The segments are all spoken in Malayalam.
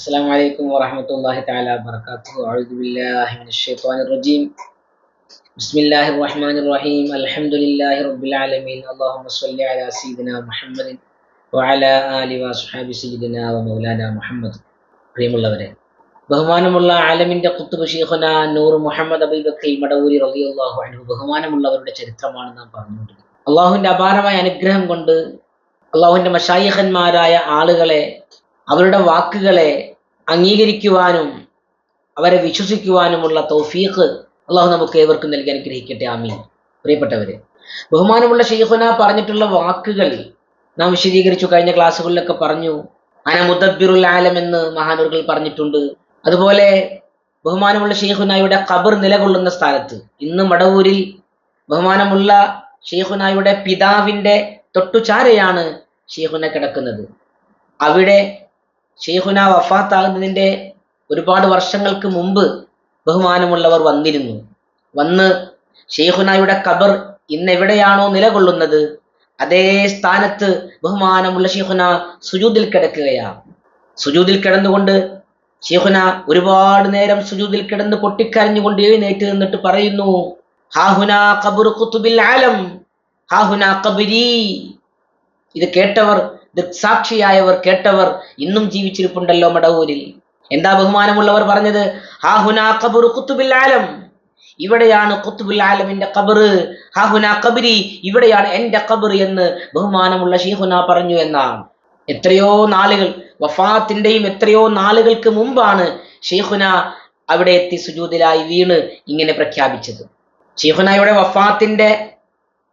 السلام عليكم ورحمة الله تعالى وبركاته أعوذ بالله من الشيطان الرجيم بسم الله الرحمن الرحيم الحمد لله رب العالمين اللهم صل على سيدنا محمد وعلى آله وصحبه سيدنا ومولانا محمد പ്രിയമുള്ളവരെ ബഹുമാനമുള്ള ആലമിന്റെ കുത്തുബ് ഷീഖുന നൂർ മുഹമ്മദ് അബീബക്കൈ മടവൂരി റളിയല്ലാഹു അൻഹു ബഹുമാനമുള്ളവരുടെ ചരിത്രമാണ് നാം പറഞ്ഞുകൊണ്ടിരിക്കുന്നത് അള്ളാഹുവിന്റെ അപാരമായ അനുഗ്രഹം കൊണ്ട് അള്ളാഹുവിന്റെ മഷായിഖന്മാരായ ആളുകളെ അവരുടെ വാക്കുകളെ അംഗീകരിക്കുവാനും അവരെ വിശ്വസിക്കുവാനുമുള്ള തൗഫീഖ് അള്ളാഹു നമുക്ക് ഏവർക്കും നൽകി അനുഗ്രഹിക്കട്ടെ. ആമീൻ. പ്രിയപ്പെട്ടവരെ ബഹുമാനമുള്ള ഷെയ്ഖുന പറഞ്ഞിട്ടുള്ള വാക്കുകൾ നാം വിശദീകരിച്ചു. കഴിഞ്ഞ ക്ലാസ്സുകളിലൊക്കെ പറഞ്ഞു അന മുദബ്ബിറുൽ ആലം എന്ന് മഹാനൂറുകൾ പറഞ്ഞിട്ടുണ്ട്. അതുപോലെ ബഹുമാനമുള്ള ഷെയ്ഖുനായുടെ ഖബർ നിലകൊള്ളുന്ന സ്ഥലത്ത് ഇന്ന് മടവൂരിൽ ബഹുമാനമുള്ള ഷെയ്ഖുനായുടെ പിതാവിന്റെ തൊട്ടുചാരയാണ് ഷെയ്ഖുന കിടക്കുന്നത്. അവിടെ ഷെയ്ഖുന വഫാത്താകുന്നതിന്റെ ഒരുപാട് വർഷങ്ങൾക്ക് മുമ്പ് ബഹുമാനമുള്ളവർ വന്നിരുന്നു. വന്ന് ഷെയ്ഖുനായുടെ കബർ ഇന്ന് എവിടെയാണോ നിലകൊള്ളുന്നത് അതേ സ്ഥാനത്ത് ബഹുമാനമുള്ള ഷെയ്ഖുന സുജൂദിൽ കിടക്കുകയാണ്. സുജൂദിൽ കിടന്നുകൊണ്ട് ഷെയ്ഖുന ഒരുപാട് നേരം സുജൂദിൽ കിടന്ന് പൊട്ടിക്കരഞ്ഞുകൊണ്ട് എഴുന്നേറ്റ് നിന്നിട്ട് പറയുന്നു ഹാഹുന കബുർ ഖുതുബിൽ ആലം ഹാഹുന ഖബരി. ഇത് കേട്ടവർ ദൃക്സാക്ഷിയായവർ കേട്ടവർ ഇന്നും ജീവിച്ചിരിപ്പുണ്ടല്ലോ മടവൂരിൽ. എന്താ ബഹുമാനമുള്ളവർ പറഞ്ഞത്? ആലം. ഇവിടെയാണ് കുത്തുബുൽ ആലമിന്റെ ഖബറ്. ഹാഹുന ഖബരി ഇവിടെയാണ് എന്റെ കബർ എന്ന് ബഹുമാനമുള്ള ഷീഹുന പറഞ്ഞു എന്നാണ്. എത്രയോ നാളുകൾ വഫാത്തിന്റെയും എത്രയോ നാളുകൾക്ക് മുമ്പാണ് ഷെയ്ഖുന അവിടെ എത്തി സുജൂതിലായി വീണ് ഇങ്ങനെ പ്രഖ്യാപിച്ചത്. ഷെയ്ഖുനയുടെ വഫാത്തിന്റെ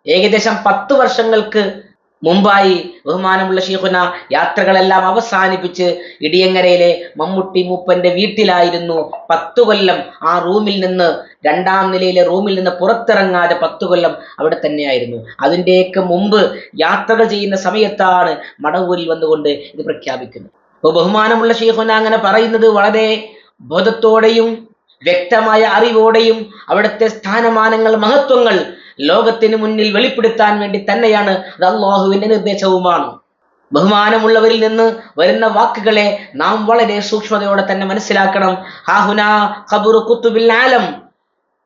ഏകദേശം പത്ത് വർഷങ്ങൾക്ക് മുമ്പായി ബഹുമാനമുള്ള ഷീഖുന യാത്രകളെല്ലാം അവസാനിപ്പിച്ച് ഇടിയങ്ങരയിലെ മമ്മൂട്ടി മൂപ്പന്റെ വീട്ടിലായിരുന്നു പത്തു കൊല്ലം. ആ റൂമിൽ നിന്ന് രണ്ടാം നിലയിലെ റൂമിൽ നിന്ന് പുറത്തിറങ്ങാതെ പത്തു കൊല്ലം അവിടെ തന്നെയായിരുന്നു. അതിന്റെയൊക്കെ മുമ്പ് യാത്രകൾ ചെയ്യുന്ന സമയത്താണ് മടവൂരിൽ വന്നുകൊണ്ട് ഇത് പ്രഖ്യാപിക്കുന്നത്. അപ്പോൾ ബഹുമാനമുള്ള ഷീഖുന അങ്ങനെ പറയുന്നത് വളരെ ബോധത്തോടെയും വ്യക്തമായ അറിവോടെയും അവിടുത്തെ സ്ഥാനമാനങ്ങൾ മഹത്വങ്ങൾ ലോകത്തിന് മുന്നിൽ വെളിപ്പെടുത്താൻ വേണ്ടി തന്നെയാണ് അത് അള്ളാഹുവിന്റെ നിർദ്ദേശവുമാണ്. ബഹുമാനമുള്ളവരിൽ നിന്ന് വരുന്ന വാക്കുകളെ നാം വളരെ സൂക്ഷ്മതയോടെ തന്നെ മനസ്സിലാക്കണം. ഹാഹുന ഖബറു കുത്തുബിൽ ആലം.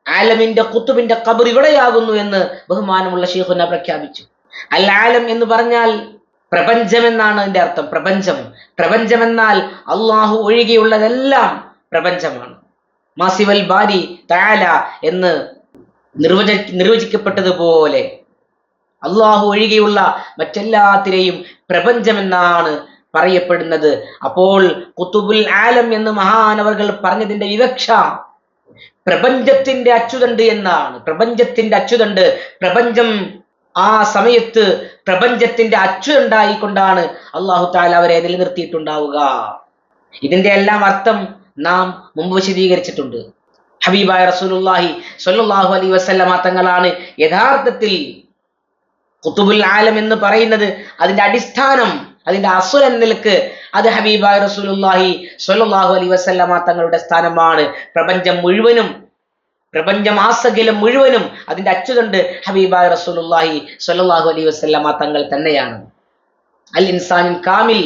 ആലമിന്റെ കുത്തുബിന്റെ ഖബർ ഇവിടെയാകുന്നു എന്ന് ബഹുമാനമുള്ള ഷീഖുന പ്രഖ്യാപിച്ചു. അൽ ആലം എന്ന് പറഞ്ഞാൽ പ്രപഞ്ചം എന്നാണ് അതിന്റെ അർത്ഥം. പ്രപഞ്ചം. പ്രപഞ്ചം എന്നാൽ അള്ളാഹു ഒഴികെയുള്ളതെല്ലാം പ്രപഞ്ചമാണ്. മാസിവൽ ബാരി താല എന്ന് നിർവച നിർവചിക്കപ്പെട്ടതുപോലെ അള്ളാഹു ഒഴികെയുള്ള മറ്റെല്ലാത്തിനെയും പ്രപഞ്ചമെന്നാണ് പറയപ്പെടുന്നത്. അപ്പോൾ കുത്തുബുൽ ആലം എന്ന് മഹാനവർകൾ പറഞ്ഞതിന്റെ വിവക്ഷ പ്രപഞ്ചത്തിന്റെ അച്ചുതണ്ട് എന്നാണ്. പ്രപഞ്ചത്തിന്റെ അച്ചുതണ്ട് പ്രപഞ്ചം ആ സമയത്ത് പ്രപഞ്ചത്തിന്റെ അച്ചുതണ്ടായിക്കൊണ്ടാണ് അള്ളാഹു താല അവരെ നിലനിർത്തിയിട്ടുണ്ടാവുക. ഇതിന്റെ എല്ലാം അർത്ഥം നാം മുമ്പ് വിശദീകരിച്ചിട്ടുണ്ട്. ഹബീബായ റസൂലുള്ളാഹി സ്വല്ലല്ലാഹു അലൈഹി വസല്ലമ തങ്ങളാണ് യഥാർത്ഥത്തിൽ കുത്തുബുൽ ആലം എന്ന് പറയുന്നത്. അതിന്റെ അടിസ്ഥാനം അതിന്റെ അസുര നിലയ്ക്ക് അത് ഹബീബായ റസൂലുല്ലാഹി സ്വല്ലല്ലാഹു അലൈഹി വസല്ലമ തങ്ങളുടെ സ്ഥാനമാണ്. പ്രപഞ്ചം മുഴുവനും പ്രപഞ്ചം ആസകിലും മുഴുവനും അതിന്റെ അച്ചുതണ്ട് ഹബീബായ റസൂലുല്ലാഹി സ്വല്ലല്ലാഹു അലൈഹി വസല്ലമ തങ്ങൾ തന്നെയാണ്. അൽ ഇൻസാനിൻ കാമിൽ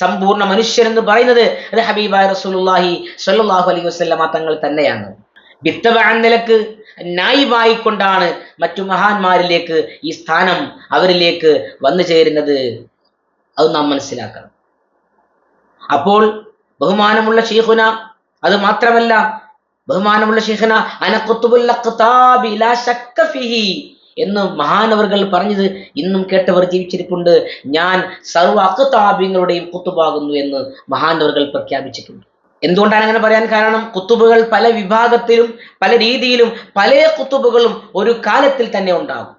സമ്പൂർണ മനുഷ്യൻ എന്ന് പറയുന്നത് അത് ഹബീബായ റസൂലുല്ലാഹി സ്വല്ലല്ലാഹു അലൈഹി വസല്ലമ തങ്ങൾ തന്നെയാണ്. ബിത്തബാൻ നിലയ്ക്ക് നായിബായിക്കൊണ്ടാണ് മറ്റു മഹാന്മാരിലേക്ക് ഈ സ്ഥാനം അവരിലേക്ക് വന്നു ചേരുന്നത്. അത് നാം മനസ്സിലാക്കണം. അപ്പോൾ ബഹുമാനമുള്ള ഷീഖുന അത് മാത്രമല്ല ബഹുമാനമുള്ള ഷീഖുന അനക്കുത്തുബുല്ലി എന്ന് മഹാനവർകൾ പറഞ്ഞത് ഇന്നും കേട്ടവർ ജീവിച്ചിരിപ്പുണ്ട്. ഞാൻ സർവ അക്കുതാബിങ്ങളുടെയും കുത്തുബാകുന്നു എന്ന് മഹാനവർകൾ പ്രഖ്യാപിച്ചിട്ടുണ്ട്. എന്തുകൊണ്ടാണ് അങ്ങനെ പറയാൻ കാരണം? കുത്തുബുകൾ പല വിഭാഗത്തിലും പല രീതിയിലും പല കുത്തുബുകളും ഒരു കാലത്തിൽ തന്നെ ഉണ്ടാകും.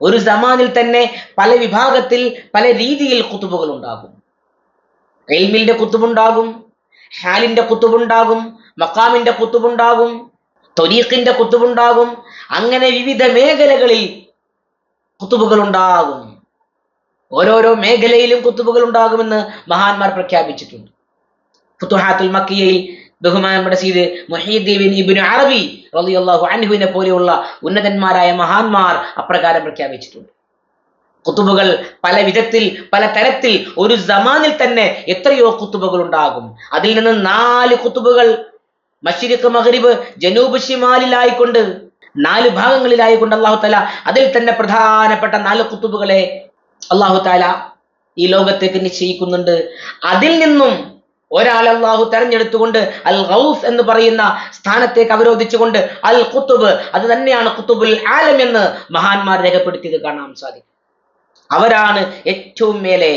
ഒരു സമാനിൽ തന്നെ പല വിഭാഗത്തിൽ പല രീതിയിൽ കുത്തുബുകൾ ഉണ്ടാകും. എൽമിന്റെ കുത്തുബുണ്ടാകും ഹാലിന്റെ കുത്തുബുണ്ടാകും മക്കാമിന്റെ കുത്തുബുണ്ടാകും തൊരീഖിന്റെ കുത്തുബുണ്ടാകും അങ്ങനെ വിവിധ മേഖലകളിൽ കുത്തുബുകൾ ഉണ്ടാകും. ഓരോരോ മേഖലയിലും കുത്തുബുകൾ ഉണ്ടാകുമെന്ന് മഹാന്മാർ പ്രഖ്യാപിച്ചിട്ടുണ്ട്. ഫുത്തുഹാത്തുൽ മക്കിയയിൽ ബഹുമാനപ്പെട്ട സീദ് മുഹീദ്ദീൻ ഇബ്നു അറബി റളിയല്ലാഹു അൻഹുവിനെ പോലെയുള്ള ഉന്നതന്മാരായ മഹാന്മാർ അപ്രകാരം പ്രഖ്യാപിച്ചിട്ടുണ്ട്. കുത്തുബുകൾ പല വിധത്തിൽ പല തരത്തിൽ ഒരു സമാനിൽ തന്നെ എത്രയോ കുത്തുബുകൾ ഉണ്ടാകും. അതിൽ നിന്ന് നാല് കുത്തുബുകൾ മഷിരിക്ക് മഹരിബ് ജനൂബ് ഷിമാലിലായിക്കൊണ്ട് നാല് ഭാഗങ്ങളിലായിക്കൊണ്ട് അള്ളാഹു താല അതിൽ തന്നെ പ്രധാനപ്പെട്ട നാല് കുത്തുബുകളെ അള്ളാഹു താല ഈ ലോകത്തേക്ക് നിശ്ചയിക്കുന്നുണ്ട്. അതിൽ നിന്നും ഒരാൾ അള്ളാഹു തെരഞ്ഞെടുത്തുകൊണ്ട് അൽ ഗൗസ് എന്ന് പറയുന്ന സ്ഥാനത്തേക്ക് അവരോധിച്ചുകൊണ്ട് അൽ കുത്തുബ് അത് തന്നെയാണ് കുത്തുബുൽ ആലം എന്ന് മഹാന്മാർ രേഖപ്പെടുത്തിയത് കാണാൻ സാധിക്കും. അവരാണ് ഏറ്റവും മേലെ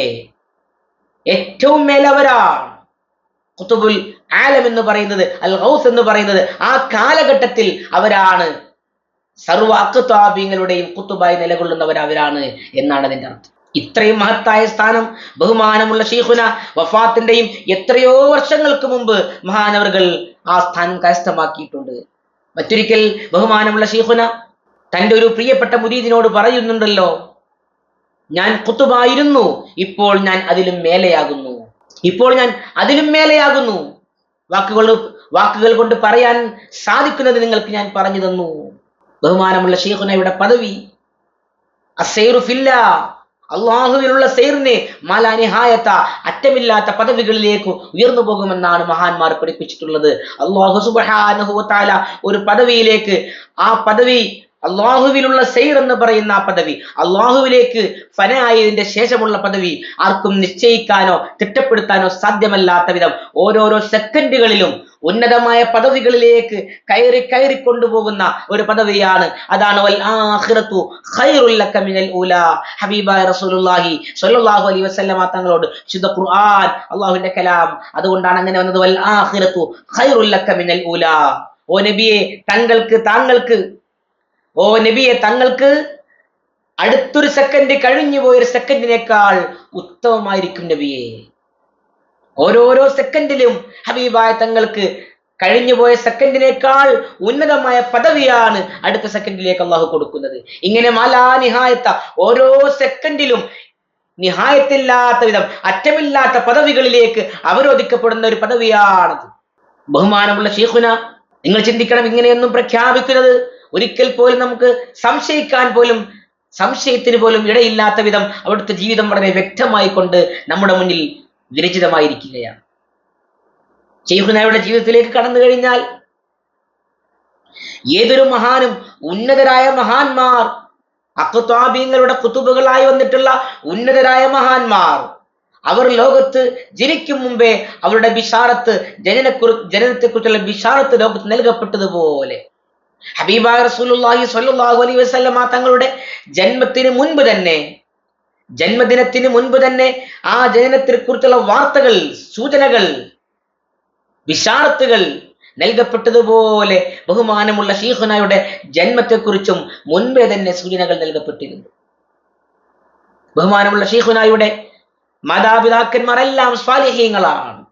ഏറ്റവും മേലെ അവരാണ്. കുത്തുബുൽ ആലം എന്ന് പറയുന്നത് അൽ ഗൗസ് എന്ന് പറയുന്നത് ആ കാലഘട്ടത്തിൽ അവരാണ് സർവ അക്കുത്താബിങ്ങളുടെയും കുത്തുബായി നിലകൊള്ളുന്നവർ അവരാണ് എന്നാണ് അതിന്റെ അർത്ഥം. ഇത്രയും മഹത്തായ സ്ഥാനം ബഹുമാനമുള്ള ഷീഖുന വഫാത്തിന്റെയും എത്രയോ വർഷങ്ങൾക്ക് മുമ്പ് മഹാനവറുകൾ ആ സ്ഥാനം കരസ്ഥമാക്കിയിട്ടുണ്ട്. മറ്റൊരിക്കൽ ബഹുമാനമുള്ള ഷീഖുന തന്റെ ഒരു പ്രിയപ്പെട്ട മുരീദിനോട് പറയുന്നുണ്ടല്ലോ ഞാൻ കുത്തുമായിരുന്നു ഇപ്പോൾ ഞാൻ അതിലും മേലെയാകുന്നു. ഇപ്പോൾ ഞാൻ അതിലും മേലെയാകുന്നു. വാക്കുകൾ വാക്കുകൾ കൊണ്ട് പറയാൻ സാധിക്കുന്നത് നിങ്ങൾക്ക് ഞാൻ പറഞ്ഞു തന്നു. ബഹുമാനമുള്ള ഷെയ്ഖുനയുടെ പദവി അസൈറു സൈറിനെ സെയ്റിനെ മാലാനിഹായത്ത അറ്റമില്ലാത്ത പദവികളിലേക്ക് ഉയർന്നു പോകുമെന്നാണ് മഹാന്മാർ പഠിപ്പിച്ചിട്ടുള്ളത്. അള്ളാഹു സുബഹാനുഹുവത്താല ഒരു പദവിയിലേക്ക് ആ പദവി അള്ളാഹുവിലുള്ള സെയ്ർ എന്ന് പറയുന്ന ആ പദവി അള്ളാഹുവിലേക്ക് ഫനായതിന്റെ ശേഷമുള്ള പദവി ആർക്കും നിശ്ചയിക്കാനോ തിട്ടപ്പെടുത്താനോ സാധ്യമല്ലാത്ത വിധം ഓരോരോ സെക്കൻഡുകളിലും ഉന്നതമായ പദവികളിലേക്ക് കയറി കയറി കൊണ്ടുപോകുന്ന ഒരു പദവിയാണ്. അതാണ് വൽ ആഖിറത്തു ഖൈറുൽ ലക മിനൽ ഊലാ ഹബീബായ റസൂലുള്ളാഹി സ്വല്ലല്ലാഹു അലൈഹി വസല്ലമ തങ്ങളോട് ശുദ്ധ ഖുർആൻ അള്ളാഹുവിന്റെ കലാം അതുകൊണ്ടാണ് അങ്ങനെ വന്നത് വൽ ആഖിറത്തു ഖൈറുൽ ലക മിനൽ ഊലാ ഓ നബിയെ തങ്ങൾക്ക് താങ്കൾക്ക് ഓ നബിയെ തങ്ങൾക്ക് അടുത്തൊരു സെക്കൻഡ് കഴിഞ്ഞു പോയൊരു സെക്കൻഡിനേക്കാൾ ഉത്തമമായിരിക്കും നബിയെ. ഓരോരോ സെക്കൻഡിലും ഹബീബായ തങ്ങൾക്ക് കഴിഞ്ഞുപോയ സെക്കൻഡിനേക്കാൾ ഉന്നതമായ പദവിയാണ് അടുത്ത സെക്കൻഡിലേക്ക് അള്ളാഹു കൊടുക്കുന്നത്. ഇങ്ങനെ മാലാനിഹായത്ത ഓരോ സെക്കൻഡിലും നിഹായത്തില്ലാത്ത വിധം അറ്റമില്ലാത്ത പദവികളിലേക്ക് അവരോധിക്കപ്പെടുന്ന ഒരു പദവിയാണത്. ബഹുമാനമുള്ള ഷീഖുന നിങ്ങൾ ചിന്തിക്കണം ഇങ്ങനെയൊന്നും പ്രഖ്യാപിക്കുന്നത്. ഒരിക്കൽ പോലും നമുക്ക് സംശയിക്കാൻ പോലും സംശയത്തിന് പോലും ഇടയില്ലാത്ത വിധം അവിടുത്തെ ജീവിതം വളരെ വ്യക്തമായി കൊണ്ട് നമ്മുടെ മുന്നിൽ വിരചിതമായിരിക്കുകയാണ്. ഷെയ്ഖുനായുടെ ജീവിതത്തിലേക്ക് കടന്നു കഴിഞ്ഞാൽ ഏതൊരു മഹാനും ഉന്നതരായ മഹാന്മാർ അക്കുത്വാബീങ്ങളുടെ കുത്തുബുകളായി വന്നിട്ടുള്ള ഉന്നതരായ മഹാന്മാർ അവർ ലോകത്ത് ജനിക്കും മുമ്പേ അവരുടെ ബിഷാറത്ത് ജനനക്കുറി ജനനത്തെക്കുറിച്ചുള്ള ബിഷാറത്ത് ലോകത്ത് നൽകപ്പെട്ടതുപോലെ. ഹബീബ റസൂലുള്ളാഹി സ്വല്ലല്ലാഹു അലൈഹി വസല്ലമ തങ്ങളുടെ ജന്മത്തിന് മുൻപ് തന്നെ ജന്മദിനത്തിന് മുൻപ് തന്നെ ആ ജനനത്തെ കുറിച്ചുള്ള വാർത്തകൾ സൂചനകൾ വിശാറത്തുകൾ നൽകപ്പെട്ടതുപോലെ ബഹുമാനമുള്ള ഷീഖുനായുടെ ജന്മത്തെക്കുറിച്ചും മുൻപേ തന്നെ സൂചനകൾ നൽകപ്പെട്ടിരുന്നു. ബഹുമാനമുള്ള ഷീഖുനായുടെ മാതാപിതാക്കന്മാരെല്ലാം സ്വാലിഹീങ്ങളാണ്.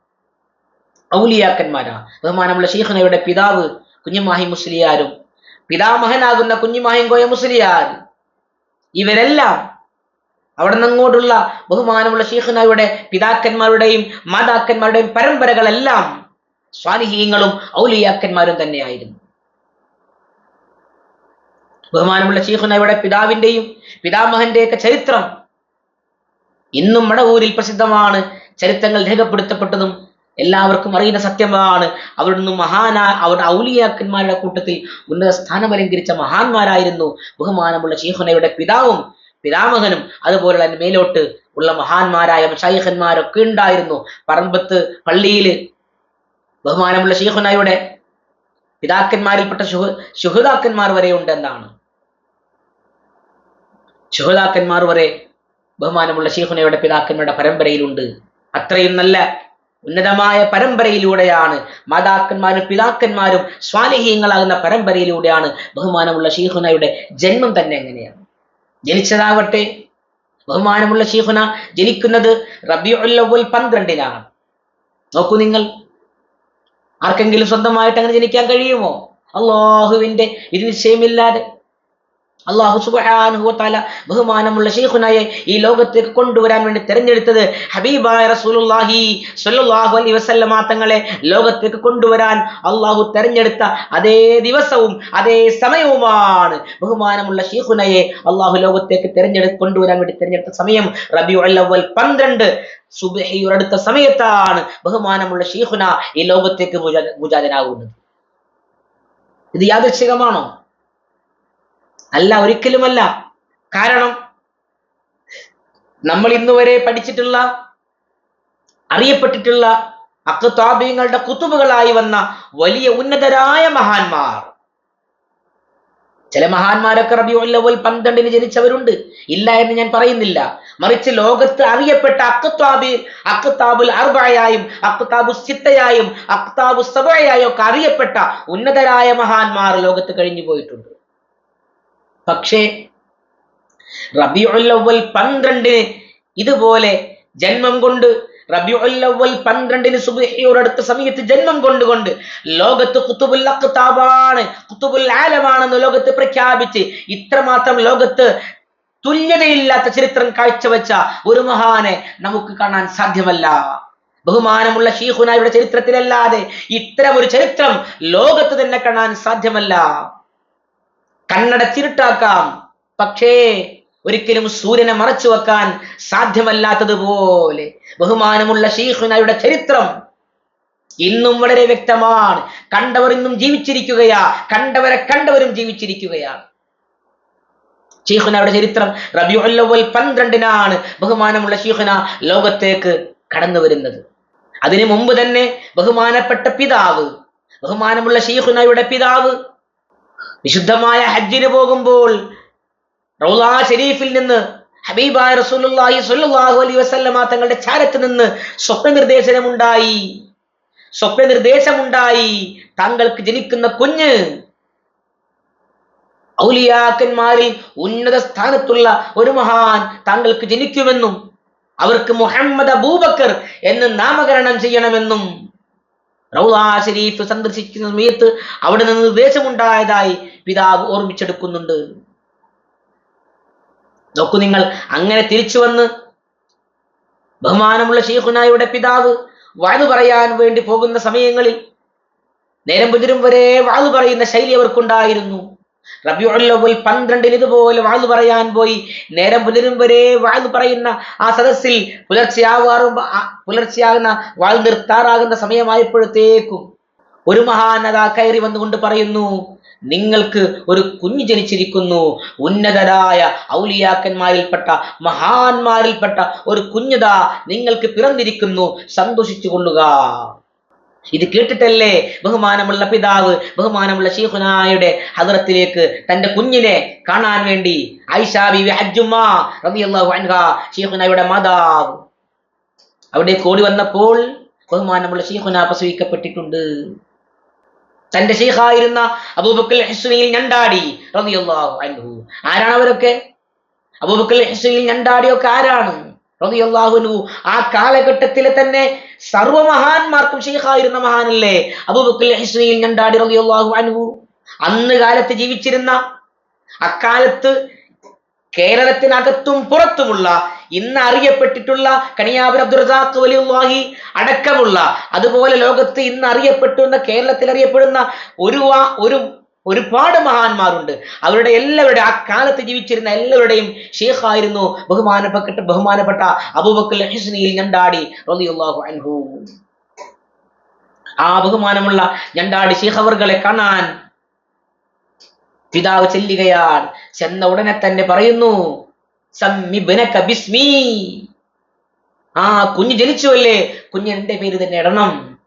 ഔലിയാക്കന്മാരാ ബഹുമാനമുള്ള ഷീഖുനയുടെ പിതാവ് കുഞ്ഞുമാഹി മുസ്ലിയാരും പിതാമഹനാകുന്ന കുഞ്ഞുമാഹിം കോയ മുസ്ലിയാർ ഇവരെല്ലാം അവിടെ നിന്നങ്ങോട്ടുള്ള ബഹുമാനമുള്ള ഷീഖുനായുടെ പിതാക്കന്മാരുടെയും മാതാക്കന്മാരുടെയും പരമ്പരകളെല്ലാം സ്വാലിഹീങ്ങളും ഔലിയാക്കന്മാരും തന്നെയായിരുന്നു. ബഹുമാനമുള്ള ഷീഖുനായുടെ പിതാവിന്റെയും പിതാമഹന്റെയൊക്കെ ചരിത്രം ഇന്നും മടവൂരിൽ പ്രസിദ്ധമാണ്. ചരിത്രങ്ങൾ രേഖപ്പെടുത്തപ്പെട്ടതും എല്ലാവർക്കും അറിയുന്ന സത്യമാണ്. അവരുടെ നിന്നും മഹാനാ അവരുടെ ഔലിയാക്കന്മാരുടെ കൂട്ടത്തിൽ ഉന്നത സ്ഥാനം അലങ്കരിച്ച മഹാന്മാരായിരുന്നു ബഹുമാനമുള്ള ഷീഹുനയുടെ പിതാവും പിതാമഹനും അതുപോലെ തന്നെ മേലോട്ട് ഉള്ള മഹാന്മാരായ ഷൈഖന്മാരൊക്കെ ഉണ്ടായിരുന്നു. പറമ്പത്ത് പള്ളിയിൽ ബഹുമാനമുള്ള ഷീഖുനയുടെ പിതാക്കന്മാരിൽപ്പെട്ട ശുഹ ശുഹുതാക്കന്മാർ വരെ ഉണ്ട് എന്നാണ്. ശുഹുതാക്കന്മാർ വരെ ബഹുമാനമുള്ള ഷീഖുനയുടെ പിതാക്കന്മാരുടെ പരമ്പരയിലുണ്ട്. അത്രയും നല്ല ഉന്നതമായ പരമ്പരയിലൂടെയാണ് മാതാക്കന്മാരും പിതാക്കന്മാരും സ്വാലിഹീങ്ങളാകുന്ന പരമ്പരയിലൂടെയാണ് ബഹുമാനമുള്ള ഷീഖുനയുടെ ജന്മം തന്നെ എങ്ങനെയാണ്. ജനിച്ചതാവട്ടെ ബഹുമാനമുള്ള ഷീഖുന ജനിക്കുന്നത് റബിയുൽ പന്ത്രണ്ടിനാണ്. നോക്കൂ നിങ്ങൾ. ആർക്കെങ്കിലും സ്വന്തമായിട്ട് അങ്ങനെ ജനിക്കാൻ കഴിയുമോ? അള്ളാഹുവിന്റെ ഇത് നിശ്ചയമില്ലാതെ. അള്ളാഹു സുബാനുഹുത്താല ബഹുമാനമുള്ള ഷെയ്ഖുനായെ ഈ ലോകത്തേക്ക് കൊണ്ടുവരാൻ വേണ്ടി തെരഞ്ഞെടുത്തത് ഹബീബായ റസൂലുള്ളാഹി സ്വല്ലല്ലാഹു അലൈഹി വസല്ലമ തങ്ങളെ ലോകത്തേക്ക് കൊണ്ടുവരാൻ അള്ളാഹു തെരഞ്ഞെടുത്ത അതേ ദിവസവും അതേ സമയവുമാണ് ബഹുമാനമുള്ള ഷെയ്ഖുനയെ അള്ളാഹു ലോകത്തേക്ക് തെരഞ്ഞെടു കൊണ്ടുവരാൻ വേണ്ടി തെരഞ്ഞെടുത്ത സമയം. റബിയു അല്ലവൽ പന്ത്രണ്ട് സുബഹിയുറടുത്ത സമയത്താണ് ബഹുമാനമുള്ള ഷെയ്ഖുന ഈ ലോകത്തേക്ക് മുജാ- പൂജാതനാകുന്നത് ഇത് യാദൃച്ഛികമാണോ അല്ല ഒരിക്കലുമല്ല. കാരണം നമ്മൾ ഇന്ന് വരെ പഠിച്ചിട്ടുള്ള അറിയപ്പെട്ടിട്ടുള്ള അക്കത്താബിയങ്ങളുടെ കുത്തുബുകളായി വന്ന വലിയ ഉന്നതരായ മഹാന്മാർ. ചില മഹാന്മാരൊക്കെ റബിയുല്ലവൽ പന്ത്രണ്ടിന് ജനിച്ചവരുണ്ട്. ഇല്ല എന്ന് ഞാൻ പറയുന്നില്ല. മറിച്ച് ലോകത്ത് അറിയപ്പെട്ട അക്കത്താബി അക്താബുൽ അർബായായും അക്താബു സിത്തയായും അക്താബു സബയായും ഒക്കെ അറിയപ്പെട്ട ഉന്നതരായ മഹാന്മാർ ലോകത്ത് കഴിഞ്ഞു പോയിട്ടുണ്ട്. പക്ഷേ റബിയുല്ലവൽ പന്ത്രണ്ടിന് ഇതുപോലെ ജന്മം കൊണ്ട് റബിയുല്ലവൽ പന്ത്രണ്ടിന് സുബഹിയോടടുത്ത സമയത്ത് ജന്മം കൊണ്ടുകൊണ്ട് ലോകത്ത് കുത്തുബുൽ അക്താബാണ് കുത്തുബുൽ ആലമാണെന്ന് ലോകത്ത് പ്രഖ്യാപിച്ച് ഇത്രമാത്രം ലോകത്ത് തുല്യതയില്ലാത്ത ചരിത്രം കാഴ്ചവെച്ച ഒരു മഹാനെ നമുക്ക് കാണാൻ സാധ്യമല്ല. ബഹുമാനമുള്ള ഷീഖുനായുടെ ചരിത്രത്തിലല്ലാതെ ഇത്തരം ഒരു ചരിത്രം ലോകത്ത് തന്നെ കാണാൻ സാധ്യമല്ല. കണ്ണടച്ചിരുട്ടാക്കാം പക്ഷേ ഒരിക്കലും സൂര്യനെ മറച്ചു വെക്കാൻ സാധ്യമല്ലാത്തതുപോലെ ബഹുമാനമുള്ള ഷീഖുനായുടെ ചരിത്രം ഇന്നും വളരെ വ്യക്തമാണ്. കണ്ടവർ ഇന്നും ജീവിച്ചിരിക്കുകയാ. കണ്ടവരെ കണ്ടവരും ജീവിച്ചിരിക്കുകയാണ്. ഷീഖുനയുടെ ചരിത്രം റബിയുല്ലവൽ പന്ത്രണ്ടിനാണ് ബഹുമാനമുള്ള ഷീഖുന ലോകത്തേക്ക് കടന്നു വരുന്നത്. അതിനു മുമ്പ് തന്നെ ബഹുമാനപ്പെട്ട പിതാവ് ബഹുമാനമുള്ള ഷീഖുനയുടെ പിതാവ് വിശുദ്ധമായ ഹജ്ജിന് പോകുമ്പോൾ റൗലാ ഷെരീഫിൽ നിന്ന് ഹബീബായ റസൂലുള്ളാഹി സ്വല്ലല്ലാഹു അലൈഹി വസല്ലമ തങ്ങളുടെ ചാരത്ത് നിന്ന് സ്വപ്ന നിർദ്ദേശനമുണ്ടായി സ്വപ്ന നിർദ്ദേശമുണ്ടായി താങ്കൾക്ക് ജനിക്കുന്ന കുഞ്ഞ് ഔലിയാക്കന്മാരിൽ ഉന്നത സ്ഥാനത്തുള്ള ഒരു മഹാൻ താങ്കൾക്ക് ജനിക്കുമെന്നും അവർക്ക് മുഹമ്മദ് അബൂബക്കർ എന്ന് നാമകരണം ചെയ്യണമെന്നും റൗലാ ഷരീഫ് സന്ദർശിക്കുന്ന സമയത്ത് അവിടെ നിന്ന് നിർദ്ദേശമുണ്ടായതായി പിതാവ് ഓർമ്മിച്ചെടുക്കുന്നുണ്ട്. നോക്കൂ നിങ്ങൾ അങ്ങനെ തിരിച്ചു വന്ന് ബഹുമാനമുള്ള ഷെയ്ഖുനായുടെ പിതാവ് വാതു പറയാൻ വേണ്ടി പോകുന്ന സമയങ്ങളിൽ നേരം പുതിരും വരെ വാതു പറയുന്ന ശൈലി അവർക്കുണ്ടായിരുന്നു. റബിയുൽ പന്ത്രണ്ടിൽ ഇതുപോലെ വാതു പറയാൻ പോയി. നേരം പുലരും വരെ വാതു പറയുന്ന ആ സദസ്സിൽ പുലർച്ചെയാവാറും പുലർച്ചെയാകുന്ന വാൾ നിർത്താറാകുന്ന സമയമായപ്പോഴത്തേക്കും ഒരു മഹാനത കയറി വന്നുകൊണ്ട് പറയുന്നു നിങ്ങൾക്ക് ഒരു കുഞ്ഞു ജനിച്ചിരിക്കുന്നു. ഉന്നതരായ ഔലിയാക്കന്മാരിൽപ്പെട്ട മഹാന്മാരിൽപ്പെട്ട ഒരു കുഞ്ഞുതാ നിങ്ങൾക്ക് പിറന്നിരിക്കുന്നു. സന്തോഷിച്ചു കൊള്ളുക ഇത് കേട്ടിട്ടല്ലേ ബഹുമാനമുള്ള പിതാവ് ബഹുമാനമുള്ള ഷീഖുനായുടെ ഹദറത്തിലേക്ക് തന്റെ കുഞ്ഞിനെ കാണാൻ വേണ്ടി ഐഷാ മാതാവ് അവിടെ കോടി വന്നപ്പോൾ ബഹുമാനമുള്ള ഷീഖുന പ്രസവിക്കപ്പെട്ടിട്ടുണ്ട്. തന്റെ ഷീഖായിരുന്ന അബൂബക്കൽ ഹുസ്നിയിൽ ഞണ്ടാടി റളിയല്ലാഹു അൻഹു. ആരാണ് അവരൊക്കെ? അബൂബക്കൽ ഹുസ്നിയിൽ ഞണ്ടാടിയൊക്കെ ആരാണ്? റളിയല്ലാഹു അൻഹു ആ കാലഘട്ടത്തിലെ തന്നെ സർവമഹാന്മാർക്കും ഷെയ്ഖായിരുന്ന മഹാനല്ലേ? അബൂബക്കൽ ഹുസ്നിയിൽ ഞണ്ടാടി റളിയല്ലാഹു അൻഹു. അന്ന് കാലത്ത് ജീവിച്ചിരുന്ന അക്കാലത്ത് കേരളത്തിനകത്തും പുറത്തുമുള്ള ഇന്ന് അറിയപ്പെട്ടിട്ടുള്ള കണിയാപുരം അബ്ദുറസാഖ് വലിയുള്ളാഹി അടക്കമുള്ള അതുപോലെ ലോകത്ത് ഇന്ന് അറിയപ്പെട്ടുന്ന കേരളത്തിൽ അറിയപ്പെടുന്ന ഒരു ഒരു ഒരുപാട് മഹാന്മാരുണ്ട്. അവരുടെ എല്ലാവരുടെ ആ കാലത്ത് ജീവിച്ചിരുന്ന എല്ലാവരുടെയും ഷെയ്ഖായിരുന്നു ബഹുമാനപ്പെട്ട ബഹുമാനപ്പെട്ട അബൂബക്കൽ ഞണ്ടാടി റളിയല്ലാഹു അൻഹു. ആ ബഹുമാനമുള്ള ഞണ്ടാടി ഷെയ്ഖ് കാണാൻ പിതാവ് ചെല്ലുകയാണ്. ചെന്ന ഉടനെ തന്നെ പറയുന്നു. ആ കുഞ്ഞ് ജനിച്ചുവല്ലേ? കുഞ്ഞ് എന്റെ പേര് തന്നെ ഇടണം.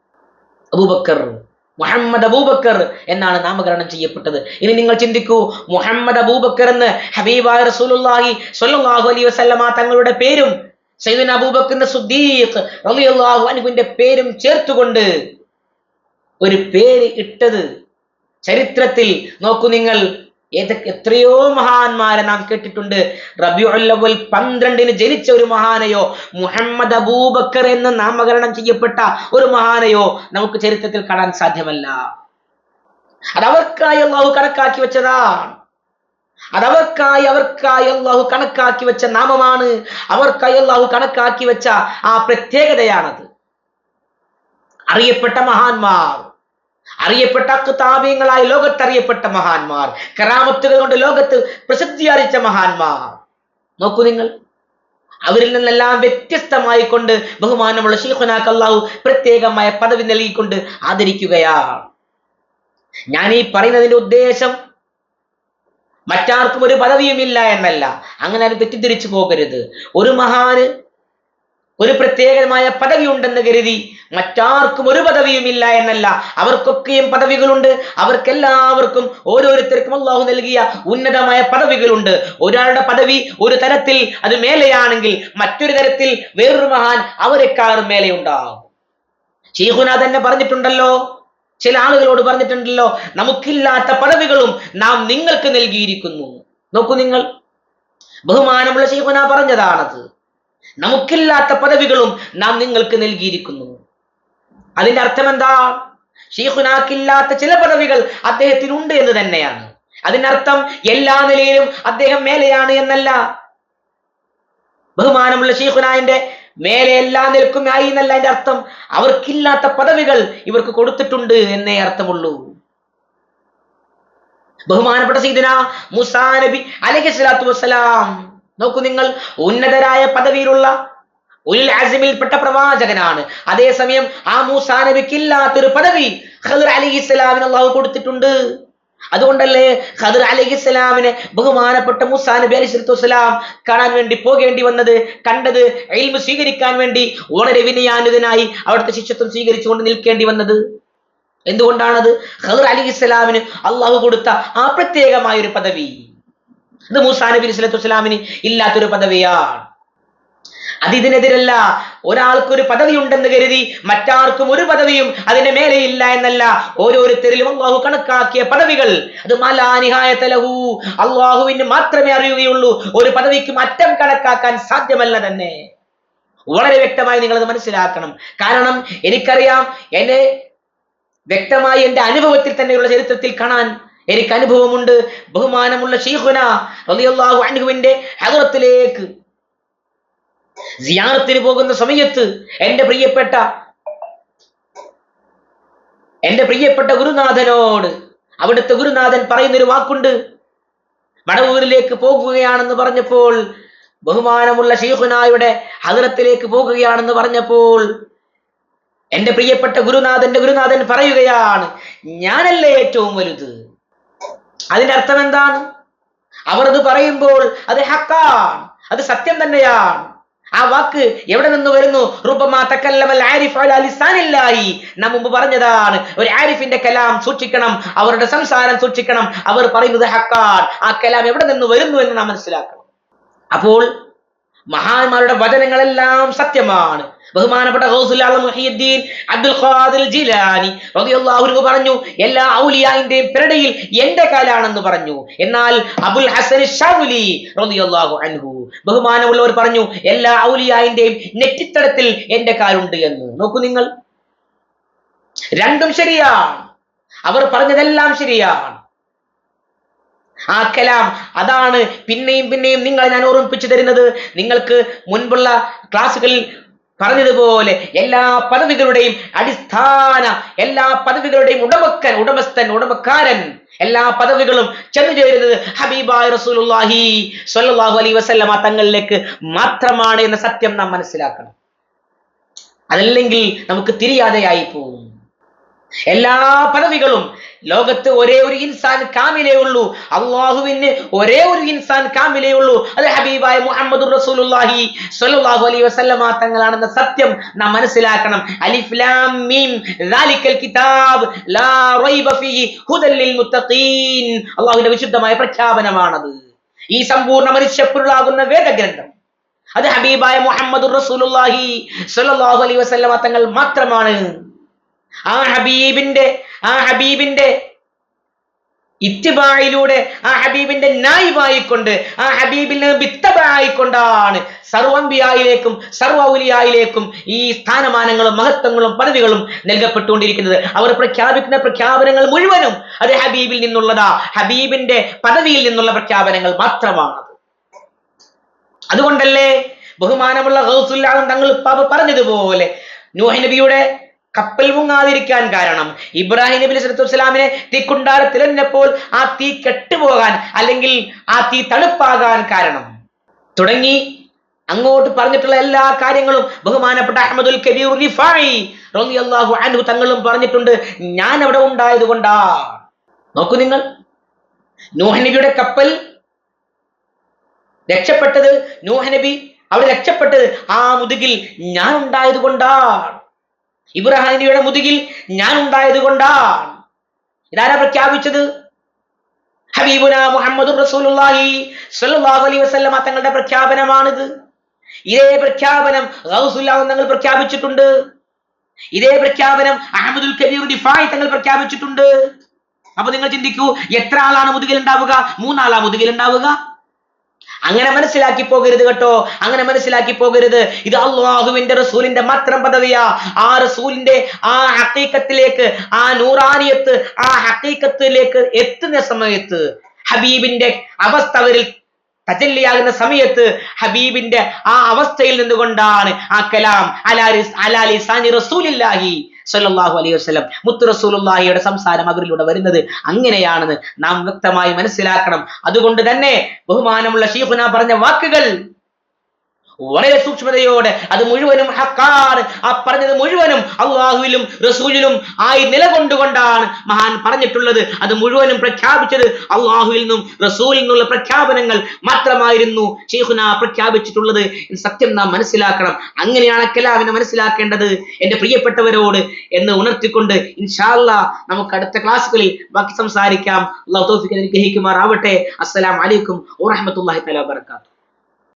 അബൂബക്കർ മുഹമ്മദ് അബൂബക്കർ എന്നാണ് നാമകരണം ചെയ്യപ്പെട്ടത്. ഇനി നിങ്ങൾ ചിന്തിക്കൂ മുഹമ്മദ് അബൂബക്കർ എന്ന് ഹബീബായ റസൂലുള്ളാഹി സ്വല്ലല്ലാഹു അലൈഹി വസല്ലമ തങ്ങളുടെ പേരും സയ്യിദ് അബൂബക്കർ സുദ്ദീഖ് റളിയല്ലാഹു അൻഹുവിന്റെ പേരും ചേർത്തുകൊണ്ട് ഒരു പേര് ഇട്ടത്. ചരിത്രത്തിൽ നോക്കൂ നിങ്ങൾ ഏതൊക്കെ എത്രയോ മഹാന്മാരെ നാം കേട്ടിട്ടുണ്ട്. റബിയുൽ പന്ത്രണ്ടിന് ജനിച്ച ഒരു മഹാനയോ മുഹമ്മദ് അബൂബക്കർ എന്ന് നാമകരണം ചെയ്യപ്പെട്ട ഒരു മഹാനയോ നമുക്ക് ചരിത്രത്തിൽ കാണാൻ സാധ്യമല്ല. അത് അവർക്കായി അള്ളാഹു കണക്കാക്കി വെച്ചതാണ്. അതവർക്കായി അവർക്കായി അള്ളാഹു കണക്കാക്കി വെച്ച നാമമാണ്. അവർക്കായി അള്ളാഹു കണക്കാക്കി വെച്ച ആ പ്രത്യേകതയാണത്. അറിയപ്പെട്ട മഹാന്മാർ. അറിയപ്പെട്ട അക്താബീങ്ങളായി ലോകത്തറിയപ്പെട്ട മഹാന്മാർ കറാമത്തുകൾ കൊണ്ട് ലോകത്ത് പ്രസിദ്ധി അറിയിച്ച മഹാന്മാർ. നോക്കൂ നിങ്ങൾ. അവരിൽ നിന്നെല്ലാം വ്യത്യസ്തമായി കൊണ്ട് ബഹുമാനമുള്ള ഷീഖുനാക്ക് അള്ളാഹു പ്രത്യേകമായ പദവി നൽകിക്കൊണ്ട് ആദരിക്കുകയാണ്. ഞാൻ ഈ പറയുന്നതിന്റെ ഉദ്ദേശം മറ്റാർക്കും ഒരു പദവിയുമില്ല എന്നല്ല. അങ്ങനെ അത് തെറ്റിദ്ധരിച്ചു പോകരുത്. ഒരു മഹാന് ഒരു പ്രത്യേകമായ പദവി ഉണ്ടെന്ന് കരുതി മറ്റാർക്കും ഒരു പദവിയുമില്ല എന്നല്ല. അവർക്കൊക്കെയും പദവികളുണ്ട്. അവർക്കെല്ലാവർക്കും ഓരോരുത്തർക്കും അള്ളാഹു നൽകിയ ഉന്നതമായ പദവികളുണ്ട്. ഒരാളുടെ പദവി ഒരു തരത്തിൽ അത് മേലെയാണെങ്കിൽ മറ്റൊരു തരത്തിൽ വേറൊരു മഹാൻ അവരെക്കാളും മേലെ ഉണ്ടാകും ഷീഖുന തന്നെ പറഞ്ഞിട്ടുണ്ടല്ലോ ചില ആളുകളോട് പറഞ്ഞിട്ടുണ്ടല്ലോ നമുക്കില്ലാത്ത പദവികളും നാം നിങ്ങൾക്ക് നൽകിയിരിക്കുന്നു. നോക്കൂ നിങ്ങൾ. ബഹുമാനമുള്ള ഷീഖുന പറഞ്ഞതാണത്. നമുക്കില്ലാത്ത പദവികളും നാം നിങ്ങൾക്ക് നൽകിയിരിക്കുന്നു. അതിന്റെ അർത്ഥം എന്താ? ഷീഖുനാക്കില്ലാത്ത ചില പദവികൾ അദ്ദേഹത്തിനുണ്ട് എന്ന് തന്നെയാണ്. അതിനർത്ഥം എല്ലാ നിലയിലും അദ്ദേഹം മേലെയാണ് എന്നല്ല. ബഹുമാനമുള്ള ഷീഖുനാന്റെ മേലെ എല്ലാ നിലക്കും നിൽക്കുമായി എന്നല്ല അതിന്റെ അർത്ഥം. അവർക്കില്ലാത്ത പദവികൾ ഇവർക്ക് കൊടുത്തിട്ടുണ്ട് എന്നേ അർത്ഥമുള്ളൂ. ബഹുമാനപ്പെട്ട സീദന മുസാ നബി അലഹി സ്വലാത്തു വസ്സലാം നോക്കൂ നിങ്ങൾ ഉന്നതരായ പദവിയിലുള്ള ഉൽ അസിമിൽപ്പെട്ട പ്രവാചകനാണ്. അതേസമയം ആ മൂസാ നബിക്ക് ഇല്ലാത്തൊരു പദവി ഖദർ അലി ഇസ്ലാമിന് അള്ളാഹു കൊടുത്തിട്ടുണ്ട്. അതുകൊണ്ടല്ലേ ഖദർ അലി ഇസ്ലാമിനെ ബഹുമാനപ്പെട്ട മൂസാ നബി അലി സ്വലത്തു വസ്സലാം കാണാൻ വേണ്ടി പോകേണ്ടി വന്നത് കണ്ടത് എൽമ് സ്വീകരിക്കാൻ വേണ്ടി വളരെ വിനയാനുതനായി അവിടുത്തെ ശിഷ്യത്വം സ്വീകരിച്ചുകൊണ്ട് നിൽക്കേണ്ടി വന്നത്. എന്തുകൊണ്ടാണത്? ഖദർ അലി ഇസ്ലാമിന് അള്ളാഹു കൊടുത്ത ആ പ്രത്യേകമായ ഒരു പദവി. ഇത് മൂസാ നബി സ്വലത്തു വസ്സലാമിന് ഇല്ലാത്തൊരു പദവിയാണ്. അത് ഇതിനെതിരല്ല ഒരാൾക്കൊരു പദവി ഉണ്ടെന്ന് കരുതി മറ്റാർക്കും ഒരു പദവിയും അതിന്റെ മേലെ ഇല്ല എന്നല്ല. ഓരോരുത്തരിലും അള്ളാഹു കണക്കാക്കിയ പദവികൾ. അത് മലാനിഹായത്തലഹു അള്ളാഹുവിന് മാത്രമേ അറിയുകയുള്ളൂ. ഒരു പദവിക്ക് മറ്റം കണക്കാക്കാൻ സാധ്യമല്ല തന്നെ. വളരെ വ്യക്തമായി നിങ്ങൾ അത് മനസ്സിലാക്കണം. കാരണം എനിക്കറിയാം എന്നെ വ്യക്തമായി എന്റെ അനുഭവത്തിൽ തന്നെയുള്ള ചരിത്രത്തിൽ കാണാൻ എനിക്ക് അനുഭവമുണ്ട്. ബഹുമാനമുള്ള ഷീഖുന റളിയല്ലാഹു അൻഹുവിന്റെ ഹദറത്തിലേക്ക്. സിയാറത്തിന് പോകുന്ന സമയത്ത് എന്റെ പ്രിയപ്പെട്ട എന്റെ പ്രിയപ്പെട്ട ഗുരുനാഥനോട് അവിടുത്തെ ഗുരുനാഥൻ പറയുന്നൊരു വാക്കുണ്ട്. മടവൂരിലേക്ക് പോകുകയാണെന്ന് പറഞ്ഞപ്പോൾ ബഹുമാനമുള്ള ഷീഖുനായുടെ ഹദറത്തിലേക്ക് പോകുകയാണെന്ന് പറഞ്ഞപ്പോൾ എന്റെ പ്രിയപ്പെട്ട ഗുരുനാഥന്റെ ഗുരുനാഥൻ പറയുകയാണ് ഞാനല്ലേ ഏറ്റവും വലുത്? അതിന്റെ അർത്ഥം എന്താണ്? അവർ അത് പറയുമ്പോൾ അത് ഹക്കാണ് അത് സത്യം തന്നെയാണ്. ആ വാക്ക് എവിടെ നിന്ന് വരുന്നു? നാം മുമ്പ് പറഞ്ഞതാണ് ഒരു ആരിഫിന്റെ കലാം സൂക്ഷിക്കണം അവരുടെ സംസാരം സൂക്ഷിക്കണം അവർ പറയുന്നത് ഹക്കാൻ ആ കലാം എവിടെ നിന്ന് വരുന്നു എന്ന് നാം മനസ്സിലാക്കണം. അപ്പോൾ മഹാന്മാരുടെ വചനങ്ങളെല്ലാം സത്യമാണ്. ബഹുമാനപ്പെട്ട മുഹിയുദ്ദീൻ അബ്ദുൽ ഖാദിർ ജിലാനി റളിയല്ലാഹു പറഞ്ഞു എല്ലാ ഔലിയായിന്റെയും പിരടയിൽ എന്റെ കാലാണെന്ന് പറഞ്ഞു. എന്നാൽ അബുൽ ഹസൻ റളിയല്ലാഹു അൻഹു ബഹുമാനമുള്ളവർ പറഞ്ഞു എല്ലാ ഔലിയായിന്റെയും നെറ്റിത്തടത്തിൽ എന്റെ കാലുണ്ട് എന്ന്. നോക്കൂ നിങ്ങൾ. രണ്ടും ശരിയാണ്. അവർ പറഞ്ഞതെല്ലാം ശരിയാണ്. ആ കലാം അതാണ് പിന്നെയും പിന്നെയും നിങ്ങളെ ഞാൻ ഓർമ്മിപ്പിച്ചു തരുന്നത്. നിങ്ങൾക്ക് മുൻപുള്ള ക്ലാസ്സുകളിൽ പറഞ്ഞതുപോലെ എല്ലാ പദവികളുടെയും അടിസ്ഥാന എല്ലാ പദവികളുടെയും ഉടമക്കൻ ഉടമസ്ഥൻ ഉടമക്കാരൻ എല്ലാ പദവികളും ചെന്നു ചേരുന്നത് ഹബീബായ് റസൂലുള്ളാഹി സ്വല്ലല്ലാഹു അലൈഹി വസല്ലമ തങ്ങളിലേക്ക് മാത്രമാണ് എന്ന സത്യം നാം മനസ്സിലാക്കണം. അതല്ലെങ്കിൽ നമുക്ക് തിരിയാതെയായി പോകും എല്ലാ പദവികളും ലോകത്ത് ഒരേ ഒരു ഇൻസാൻ കാമിലേ ഉള്ളൂ. അള്ളാഹുവിന് ഒരേ ഒരു ഇൻസാൻ കാമിലേ ഉള്ളൂ. അത് ഹബീബായ മുഹമ്മദ് റസൂലുള്ളാഹി സ്വല്ലല്ലാഹു അലൈഹി വസല്ലമ തങ്ങളാണെന്ന സത്യം നാം മനസ്സിലാക്കണം. അലിഫ് ലാം മീം. ദാലിക്കൽ കിതാബ് ലാ റൈബ ഫീഹി ഹുദൽ ലിൽ മുത്തഖീൻ. അള്ളാഹുവിന്റെ വിശുദ്ധമായ പ്രഖ്യാപനമാണത്. ഈ സമ്പൂർണ മനുഷ്യപ്പുരുളാകുന്ന വേദഗ്രന്ഥം. അത് ഹബീബായ മുഹമ്മദ് റസൂലുള്ളാഹി സ്വല്ലല്ലാഹു അലൈഹി വസല്ലമ തങ്ങൾ മാത്രമാണ്. ആ ഹബീബിന്റെ ആ ഹബീബിന്റെ ഇത്തിബായിലൂടെ ആ ഹബീബിന്റെ നായിബായിക്കൊണ്ട് ആ ഹബീബിൽ വിത്തബായിക്കൊണ്ടാണ് സർവംബിയായിലേക്കും സർവൗലിയായിലേക്കും ഈ സ്ഥാനമാനങ്ങളും മഹത്വങ്ങളും പദവികളും നൽകപ്പെട്ടുകൊണ്ടിരിക്കുന്നത്. അവർ പ്രഖ്യാപിക്കുന്ന പ്രഖ്യാപനങ്ങൾ മുഴുവനും അത് ഹബീബിൽ നിന്നുള്ളതാ. ഹബീബിന്റെ പദവിയിൽ നിന്നുള്ള പ്രഖ്യാപനങ്ങൾ മാത്രമാണ് അതുകൊണ്ടല്ലേ ബഹുമാനമുള്ള ഗൗസുല്ലാഹും തങ്ങൾ പറഞ്ഞതുപോലെ നൂഹ് നബിയുടെ കപ്പൽ മുങ്ങാതിരിക്കാൻ കാരണം. ഇബ്രാഹിം നബി സലത്തു വസ്സലാമിനെ തീക്കുണ്ടാരത്തിൽ എന്നപ്പോൾ ആ തീ കെട്ടുപോകാൻ അല്ലെങ്കിൽ ആ തീ തണുപ്പാകാൻ കാരണം. തുടങ്ങി അങ്ങോട്ട് പറഞ്ഞിട്ടുള്ള എല്ലാ കാര്യങ്ങളും ബഹുമാനപ്പെട്ട അഹമ്മദുൽ കബീർ റിഫായി റളിയല്ലാഹു അൻഹു തങ്ങളും പറഞ്ഞിട്ടുണ്ട്. ഞാൻ അവിടെ ഉണ്ടായത് കൊണ്ടാ. നോക്കൂ നിങ്ങൾ. നൂഹ് നബിയുടെ കപ്പൽ രക്ഷപ്പെട്ടത് നൂഹ് നബി അവിടെ രക്ഷപ്പെട്ടത് ആ മുതുകിൽ ഞാൻ ഉണ്ടായത് കൊണ്ടാണ്. ഇബ്രാഹിം നബിയുടെ മുതുകിൽ ഞാൻ ഉണ്ടായത് കൊണ്ടാണ്. ഇതാരാ പ്രഖ്യാപിച്ചത്? ഹബീബുന മുഹമ്മദ് റസൂലുള്ളാഹി സ്വല്ലല്ലാഹു അലൈഹി വസല്ലമ തങ്ങളുടെ പ്രഖ്യാപനമാണിത്. ഇതേ പ്രഖ്യാപനം ഗൗസുല്ലാഹു തങ്ങൾ പ്രഖ്യാപിച്ചിട്ടുണ്ട്. ഇതേ പ്രഖ്യാപനം അഹമ്മദുൽ കബീർ ദിഫായി തങ്ങൾ പ്രഖ്യാപിച്ചിട്ടുണ്ട്. അപ്പൊ നിങ്ങൾ ചിന്തിക്കൂ എത്ര ആളാണ് മുതുകിൽ ഉണ്ടാവുക മൂന്നാളാ മുതുകിൽ ഉണ്ടാവുക അങ്ങനെ മനസ്സിലാക്കി പോകരുത് കേട്ടോ. അങ്ങനെ മനസ്സിലാക്കി പോകരുത്. ഇത് അള്ളാഹുവിന്റെ റസൂലിന്റെ മാത്രം പദവിയാ ആ റസൂലിന്റെ ആ ഹക്കീക്കത്തിലേക്ക് ആ നൂറാനിയത്ത് ആ ഹക്കീക്കത്തിലേക്ക് എത്തുന്ന സമയത്ത് ഹബീബിന്റെ അവസ്ഥ അവരിൽ തജല്ലിയാകുന്ന സമയത്ത് ഹബീബിന്റെ ആ അവസ്ഥയിൽ നിന്നുകൊണ്ടാണ് ആ കലാം അലാലി അലാലി സാനി റസൂലില്ലാഹി സല്ലല്ലാഹു അലൈഹി വസല്ലം. മുത്തു റസൂലുള്ളാഹിയുടെ സംസാരം അവരിലൂടെ വരുന്നത് അങ്ങനെയാണെന്ന് നാം വ്യക്തമായി മനസ്സിലാക്കണം. അതുകൊണ്ട് തന്നെ ബഹുമാനമുള്ള ഷീഫുന പറഞ്ഞ വാക്കുകൾ വളരെ സൂക്ഷ്മതയോടെ അത് മുഴുവനും ഹക്കാണ്. ആ പറഞ്ഞത് മുഴുവനും അള്ളാഹുവിലും റസൂലിലും ആയി നിലകൊണ്ടുകൊണ്ടാണ് മഹാൻ പറഞ്ഞിട്ടുള്ളത്. അത് മുഴുവനും പ്രഖ്യാപിച്ചത് അള്ളാഹുവിൽ നിന്നും റസൂലിൽ നിന്നുള്ള പ്രഖ്യാപനങ്ങൾ മാത്രമായിരുന്നു ഷെയ്ഖുന പ്രഖ്യാപിച്ചിട്ടുള്ളത്. സത്യം നാം മനസ്സിലാക്കണം. അങ്ങനെയാണ് കലാവിനെ മനസ്സിലാക്കേണ്ടത്. എന്റെ പ്രിയപ്പെട്ടവരോട് എന്ന് ഉണർത്തിക്കൊണ്ട് ഇൻഷാല്ല നമുക്ക് അടുത്ത ക്ലാസ്സുകളിൽ ബാക്കി സംസാരിക്കാം. അള്ളാഹു തോഫിക്ക് ഗ്രഹിക്കുമാറാവട്ടെ അസ്സലാം അലൈക്കും വറഹ്മത്തുള്ളാഹി തആല വബറകാതുഹു.